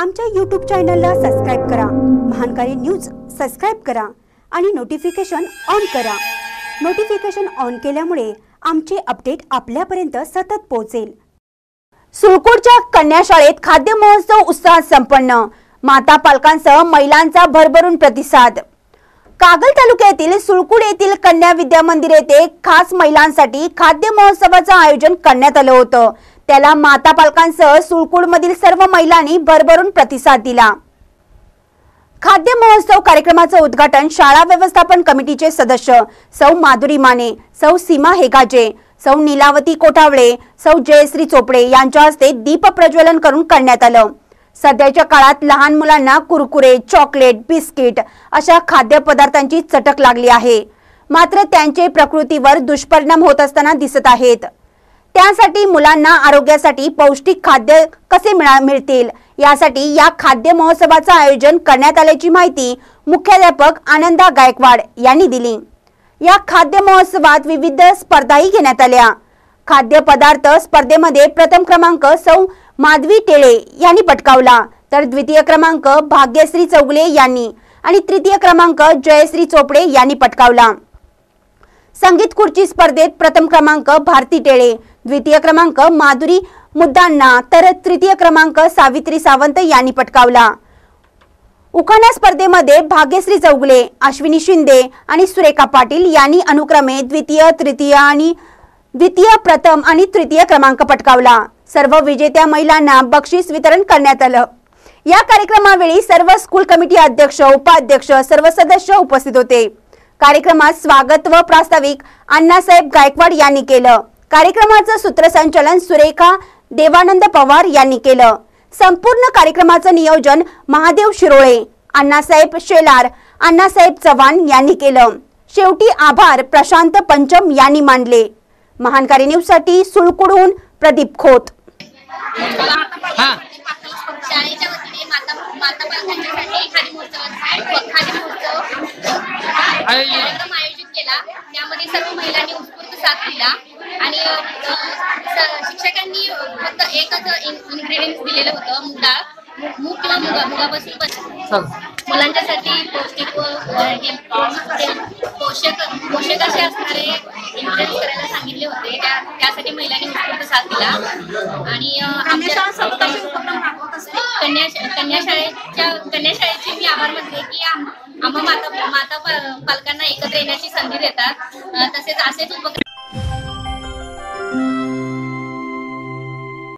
आमच्या यूट्यूब चॅनलला सबस्क्राईब करा. महानकारी न्यूज सबस्क्राईब करा आणि नोटिफिकेशन ऑन करा. नोटिफिकेशन ऑन केल्यामुळे आमचे अपडेट आपल्यापर्यंत सतत पोहोचेल. सुळकोटच्या कन्या शाळेत खाद्य महोत्सव उत्साहात संपन्न. माता पालकांसह महिलांचा भरभरून प्रतिसाद. कागल तालुक्यातील सुळकुड येथील कन्या विद्या मंदिर येथे खास महिलांसाठी खाद्य महोत्सवाचं आयोजन करण्यात आलं होतं. त्याला माता पालकांसह सुळकुड मधील सर्व महिलांनी भरभरून प्रतिसाद दिला. खाद्य महोत्सव कार्यक्रमाचं उद्घाटन शाळा व्यवस्थापन कमिटीचे सदस्य सौ माधुरी माने सौ सीमा हेगाजे सौ नीलावती कोठावळे सौ जयश्री चोपडे यांच्या हस्ते दीप प्रज्वलन करून करण्यात आलं. सध्याच्या काळात लहान मुलांना कुरकुरे चॉकलेट बिस्किट अशा खाद्यपदार्थांची चटक लागली आहे. मात्र त्यांचे प्रकृतीवर दुष्परिणाम होत असताना दिसत आहेत. त्यासाठी मुलांना आरोग्यासाठी पौष्टिक खाद्य कसे मिळतील? यासाठी या खाद्य महोत्सवाचं आयोजन करण्यात आल्याची माहिती मुख्याध्यापक आनंदा गायकवाड यांनी दिली. या खाद्य महोत्सवात विविध स्पर्धाही घेण्यात आल्या. खाद्यपदार्थ स्पर्धेमध्ये प्रथम क्रमांक सौ माधवी टेळे यांनी पटकावला तर द्वितीय क्रमांक भाग्यश्री चौगले यांनी आणि तृतीय क्रमांक जयश्री चोपडे यांनी पटकावला. संगीत खुर्ची स्पर्धेत प्रथम क्रमांक भारती टेळे द्वितीय क्रमांक माधुरी मुद्दांना तर तृतीय क्रमांक सावित्री सावंत यांनी पटकावला. उखाणा स्पर्धेमध्ये भाग्यश्री चौगले अश्विनी शिंदे आणि सुरेखा पाटील यांनी अनुक्रमे द्वितीय तृतीय आणि द्वितीय प्रथम आणि तृतीय क्रमांक पटकावला. सर्व विजेत्या महिलांना बक्षीस वितरण करण्यात आलं. या कार्यक्रमावेळी सर्व स्कूल कमिटी अध्यक्ष उपाध्यक्ष सर्व सदस्य उपस्थित होते. कार्यक्रमात स्वागत व प्रास्ताविक अण्णासाहेब गायकवाड यांनी केलं. कार्यक्रमाचं सूत्रसंचालन सुरेखा देवानंद पवार यांनी केलं. संपूर्ण कार्यक्रमाचं नियोजन महादेव शिरोळे अण्णासाहेब शेलार अण्णासाहेब चव्हाण यांनी केलं. शेवटी आभार प्रशांत पंचम यांनी मानले. महानकारी न्यूजसाठी सुळकुडहून प्रदीप खोत. हा. आयोजित केला. त्यामध्ये सर्व महिलांनी उत्स्फूर्त साथ दिला. आणि शिक्षकांनी फक्त एकच इन्ग्रेडियंट्स दिलेलं होतं मूग. डाळ मूग- किंवा मुगा मुगापासून चल. मुलांच्यासाठी पौष्टिक व पोषक पोषक असे असणारे इन्ग्रेडियंट्स करायला सांगितले होते. त्या त्यासाठी महिलांनी उत्स्फूर्त साथ दिला. आणि आमच्या कन्या कन्या शाळेच्या कन्या शाळेचे मी आभार मानते की आम- आम्हा माता माता पालकांना एकत्र येण्याची संधी देतात. तसेच असेच उपक्रम